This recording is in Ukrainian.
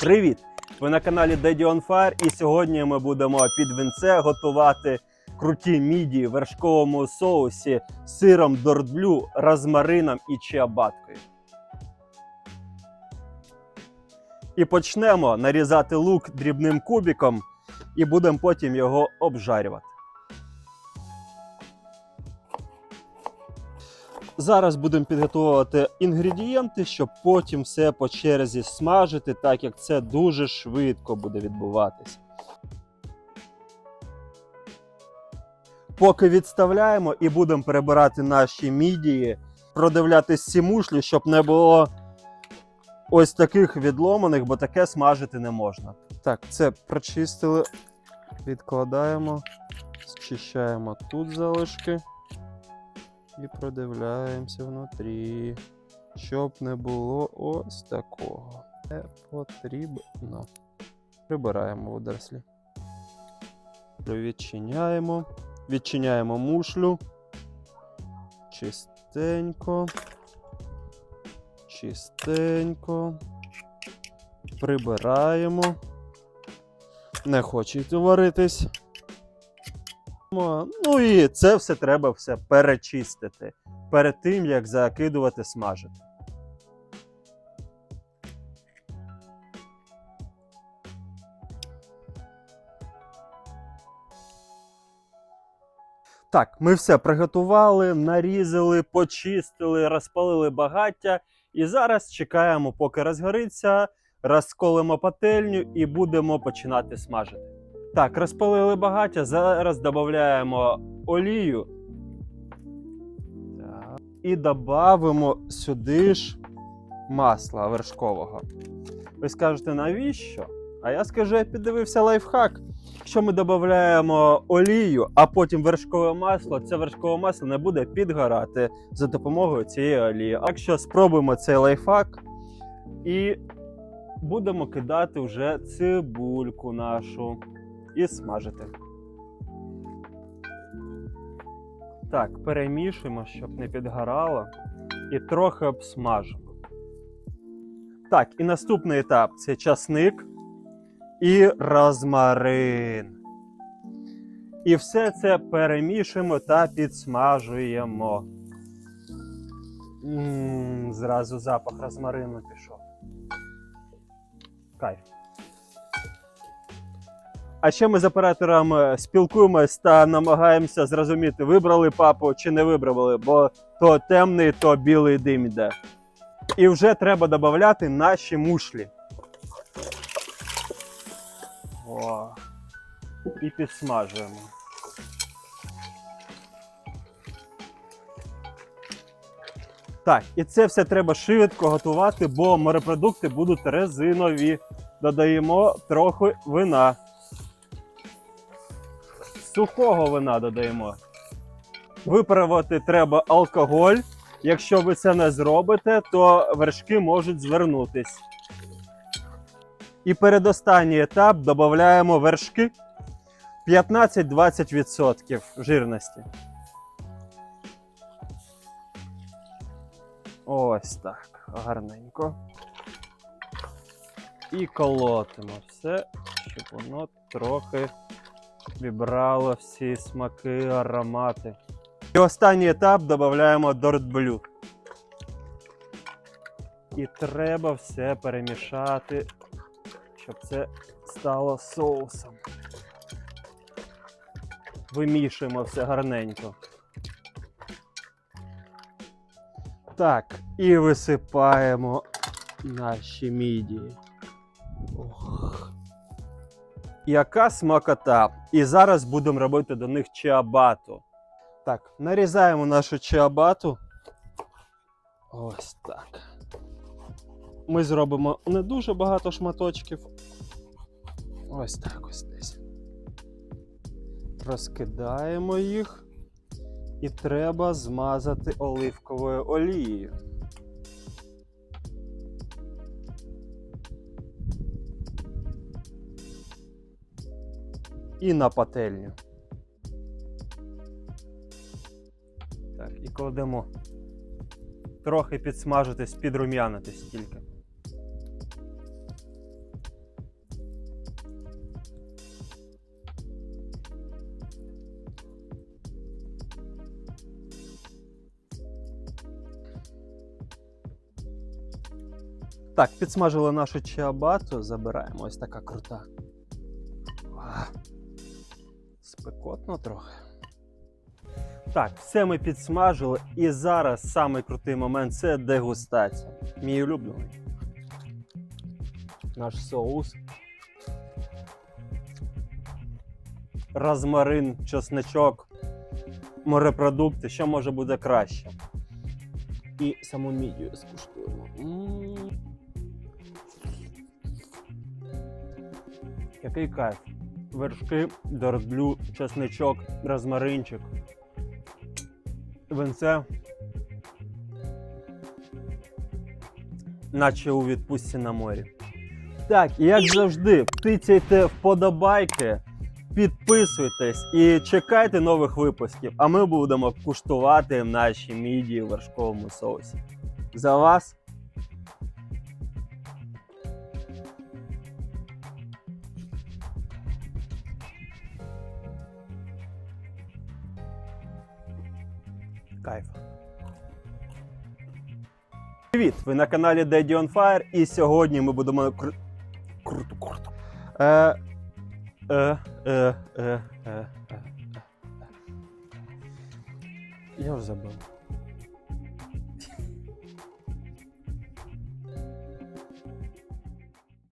Привіт! Ви на каналі Daddy on Fire і сьогодні ми будемо під вінце готувати круті міді в вершковому соусі з сиром дордблю, розмарином і чиабаткою. І почнемо нарізати лук дрібним кубиком і будемо потім його обжарювати. Зараз будемо підготовувати інгредієнти, щоб потім все по черзі смажити, так як це дуже швидко буде відбуватись. Поки відставляємо і будемо перебирати наші мідії, продивлятись ці мушлі, щоб не було ось таких відломаних, бо таке смажити не можна. Так, це прочистили, відкладаємо, зчищаємо тут залишки. І продивляємося внутрі, щоб не було ось такого. Не потрібно. Прибираємо водорослі. Відчиняємо. Відчиняємо мушлю. Чистенько. Чистенько. Прибираємо. Не хоче варитись. Ну і це все треба все перечистити перед тим, як закидувати смажити. Так, ми все приготували, нарізали, почистили, розпалили багаття. І зараз чекаємо, поки розгориться, розколимо пательню і будемо починати смажити. Так, розпалили багаття. Зараз додаємо олію. І додамо сюди ж масла вершкового. Ви скажете, навіщо? А я скажу, я піддивився лайфхак. Якщо ми додаємо олію, а потім вершкове масло, це вершкове масло не буде підгорати за допомогою цієї олії. Так що спробуємо цей лайфхак і будемо кидати вже цибульку нашу і смажити. Так, перемішуємо, щоб не підгорало, і трохи обсмажимо. Так, і наступний етап це часник і розмарин. І все це перемішуємо та підсмажуємо. М, Зразу запах розмарину пішов. Кайф. А ще ми з оператором е, спілкуємось та намагаємося зрозуміти, вибрали папу чи не вибрали, бо то темний, то білий дим іде. І вже треба додати наші мушлі. О. І підсмажуємо. Так, і це все треба швидко готувати, бо морепродукти будуть резинові. Додаємо трохи вина. Сухого вина додаємо. Виправити треба алкоголь. Якщо ви це не зробите, то вершки можуть звернутись. І передостанній етап додаємо вершки 15-20% жирності. Ось так, гарненько. І колотимо все, щоб воно трохи вібрало всі смаки, аромати. І останній етап додаємо дортблю. І треба все перемішати, щоб це стало соусом. Вимішуємо все гарненько. Так, і висипаємо наші мідії. Ох. Яка смакота! І зараз будемо робити до них чиабату. Так, нарізаємо нашу чиабату. Ось так. Ми зробимо не дуже багато шматочків. Ось так ось десь. Розкидаємо їх. І треба змазати оливковою олією. і на пательню. Так, І кладемо трохи підсмажитись, підрум'янитись тільки. Так, підсмажили нашу чабату. забираємо ось така крута. Спекотно трохи. Так, все ми підсмажили, і зараз самий крутий момент це дегустація. Мій улюблений. Наш соус. Розмарин, чесничок, морепродукти. Що може бути краще? І саму мідію скуштуємо. Який кайф. Вершки, дорблю, чесничок, розмаринчик. Винце. Наче у відпустці на морі. Так, і як завжди, тицяйте вподобайки, підписуйтесь і чекайте нових випусків. А ми будемо куштувати наші мідії в вершковому соусі. За вас! Кайф. Привіт! Ви на каналі Daddy on Fire, і сьогодні ми будемо кру- круто, круто. Е, е, е, е, е, е, е. Я вже забув.